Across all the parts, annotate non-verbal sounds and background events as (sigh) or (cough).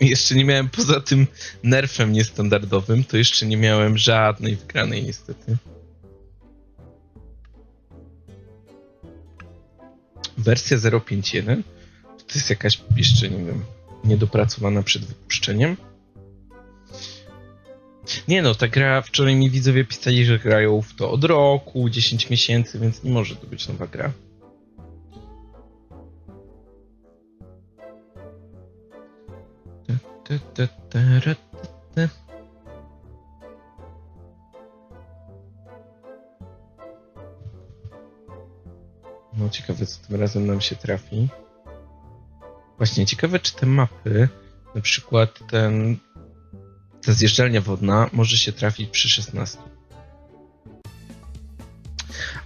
(laughs) Jeszcze nie miałem poza tym nerfem niestandardowym, to jeszcze nie miałem żadnej wygranej niestety. Wersja 0.5.1 to jest jakaś jeszcze, nie wiem, niedopracowana przed wypuszczeniem. Nie no, ta gra, wczoraj mi widzowie pisali, że grają w to od roku, 10 miesięcy, więc nie może to być nowa gra. No ciekawe, co tym razem nam się trafi. Właśnie, ciekawe, czy te mapy, na przykład ten, ta zjeżdżalnia wodna, może się trafić przy 16.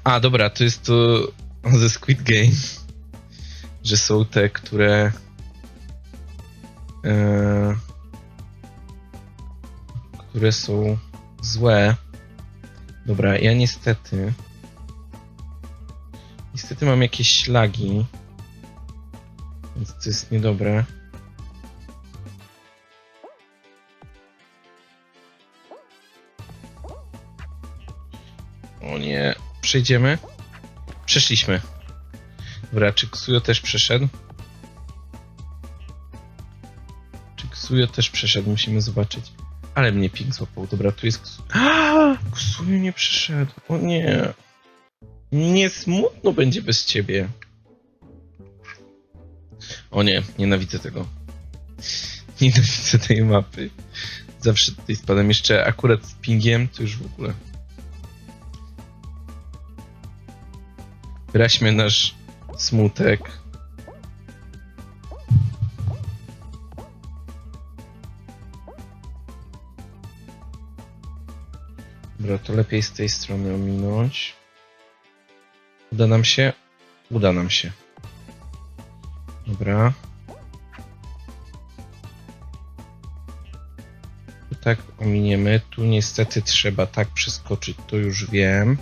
A, dobra, to jest to ze Squid Game, że są te, które które są złe. Dobra, ja niestety niestety mam jakieś ślagi, więc to jest niedobre. O nie, przejdziemy? Przeszliśmy. Dobra, czy Ksujo też przeszedł? Ksujo też przeszedł? Musimy zobaczyć. Ale mnie ping złapał. Dobra, tu jest Ksujo. Ksujo nie przeszedł. O nie. Nie smutno będzie bez ciebie. O nie, nienawidzę tego. Nienawidzę tej mapy. Zawsze tutaj spadam jeszcze akurat z pingiem, to już w ogóle. Wyraźmy nasz smutek. Dobra, to lepiej z tej strony ominąć. Uda nam się? Uda nam się. Dobra. Tu tak ominiemy. Tu niestety trzeba tak przeskoczyć, to już wiem.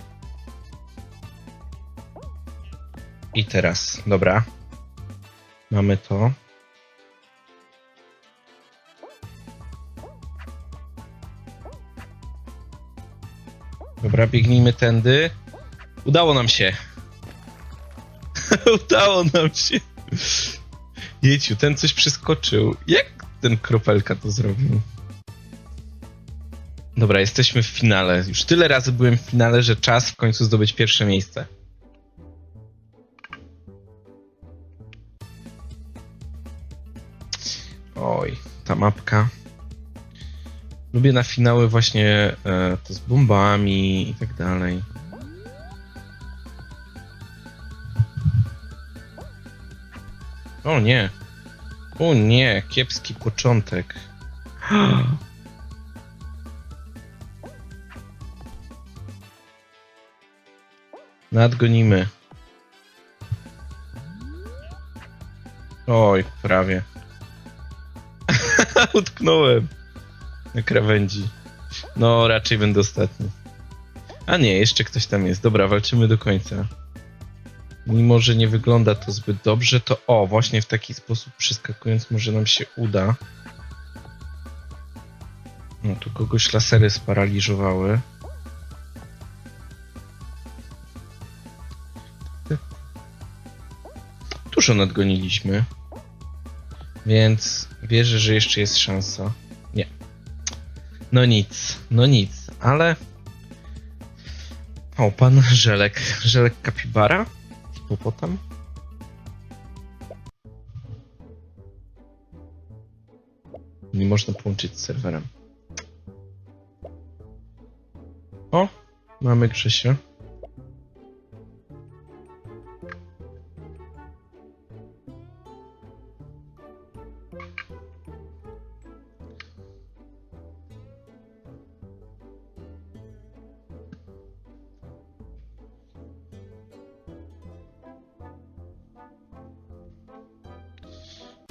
I teraz, dobra. Mamy to. Dobra, biegnijmy tędy. Udało nam się. (laughs) Udało nam się. Jeciu, ten coś przeskoczył. Jak ten kropelka to zrobił? Dobra, jesteśmy w finale. Już tyle razy byłem w finale, że czas w końcu zdobyć pierwsze miejsce. Oj, ta mapka. Lubię na finały właśnie e, to z bombami i tak dalej. O nie. O nie, kiepski początek. (gasps) Nadgonimy. Oj, prawie. (laughs) Utknąłem (laughs) krawędzi. No, raczej będę ostatni. A nie, jeszcze ktoś tam jest. Dobra, walczymy do końca. Mimo, że nie wygląda to zbyt dobrze, to o, właśnie w taki sposób przeskakując może nam się uda. No, tu kogoś lasery sparaliżowały. Dużo nadgoniliśmy. Więc wierzę, że jeszcze jest szansa. No nic, no nic, ale... O, pan Żelek. Żelek Kapibara? Hipopotam? Nie można połączyć z serwerem. O, mamy Grzesia.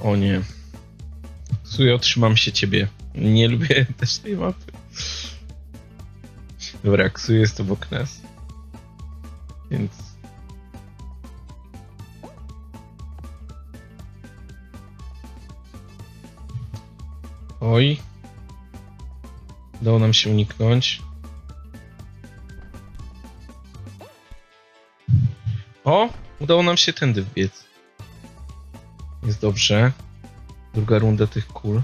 O nie. Sujo, trzymam się ciebie. Nie lubię (laughs) też tej mapy. Dobra, Ksu jest obok nas. Więc... Oj. Udało nam się uniknąć. O! Udało nam się tędy wbiec. Dobrze. Druga runda tych kul.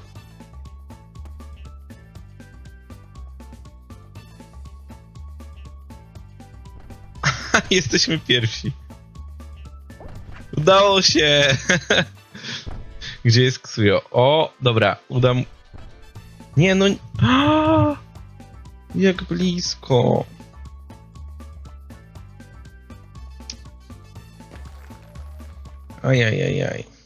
(laughs) Jesteśmy pierwsi. Udało się! (laughs) Gdzie jest Ksujo? O, dobra, udam. Nie no. A! (gasps) Jak blisko. Ajajajaj.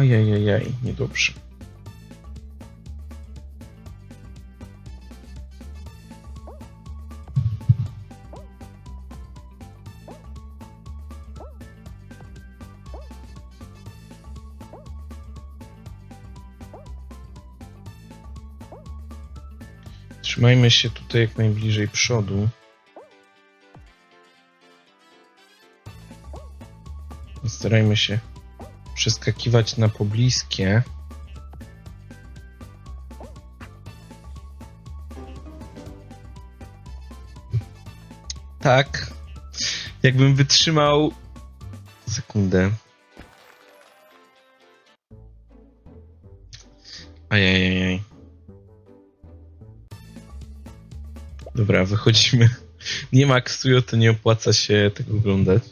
Ajajajaj, niedobrze. Trzymajmy się tutaj jak najbliżej przodu. Starajmy się przeskakiwać na pobliskie. Tak. Jakbym wytrzymał sekundę. Ajajajaj. Dobra, wychodzimy. (laughs) Nie ma Ksujo, to nie opłaca się tego oglądać.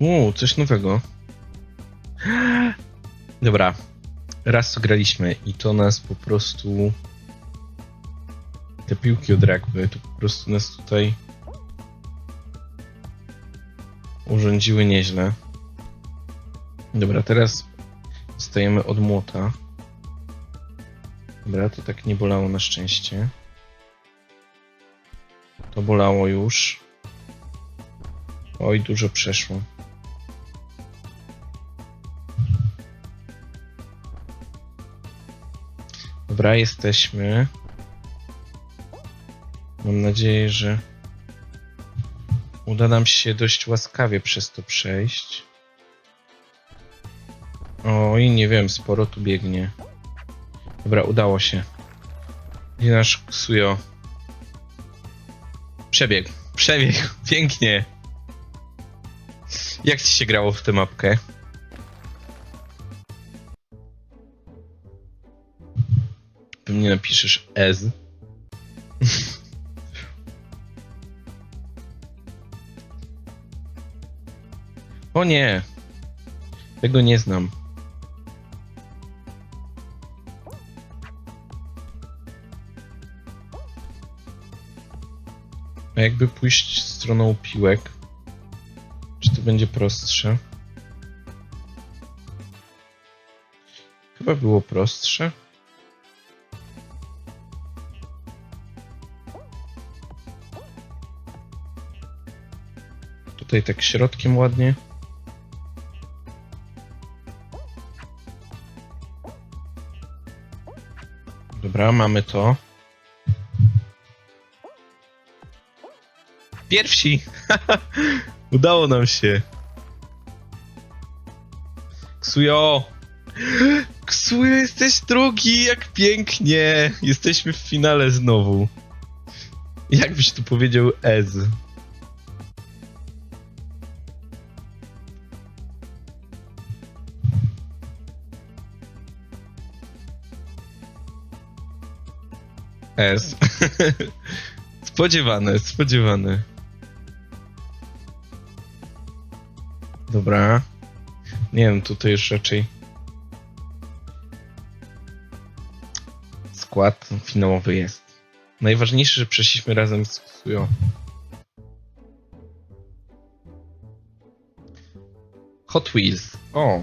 Uuu, coś nowego. Dobra. Raz to graliśmy i to nas po prostu. Te piłki od rugby to po prostu nas tutaj urządziły nieźle. Dobra, teraz stajemy od młota. Dobra, to tak nie bolało na szczęście. To bolało już. Oj, dużo przeszło. Dobra, jesteśmy. Mam nadzieję, że uda nam się dość łaskawie przez to przejść. Oj, nie wiem, sporo tu biegnie. Dobra, udało się. Gdzie nasz Ksujo? Przebieg, przebieg, (laughs) pięknie. Jak ci się grało w tę mapkę? Ty mnie napiszesz Ez. (laughs) o nie. Tego nie znam. A jakby pójść stroną piłek? Czy to będzie prostsze? Chyba było prostsze. Tutaj tak środkiem ładnie. Dobra, mamy to. Pierwsi! (laughs) Udało nam się. Ksujo! Ksujo, jesteś drugi, jak pięknie! Jesteśmy w finale znowu. Jakbyś tu powiedział Ez. S. (laughs) spodziewane, spodziewane. Dobra. Nie wiem, tutaj już raczej skład finałowy jest. Najważniejsze, że przeszliśmy razem z Ksujo. Hot Wheels. O.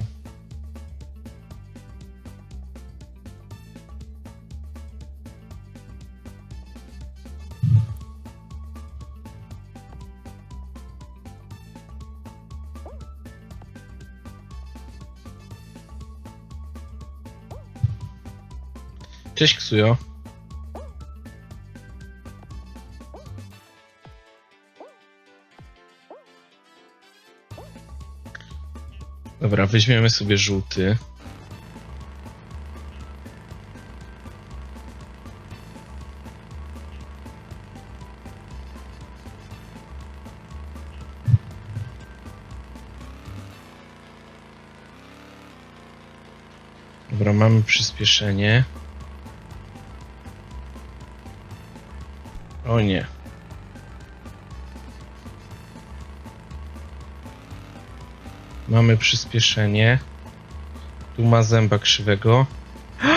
Cześć, Ksujo. Dobra, weźmiemy sobie żółty. Dobra, mamy przyspieszenie. O nie. Mamy przyspieszenie. Tu ma zęba krzywego. (gasps)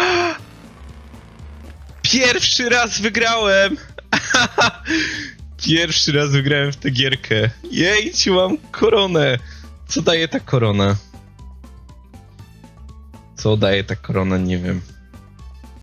Pierwszy raz wygrałem! (laughs) Pierwszy raz wygrałem w tę gierkę. Jejciu, mam koronę! Co daje ta korona? Co daje ta korona, nie wiem.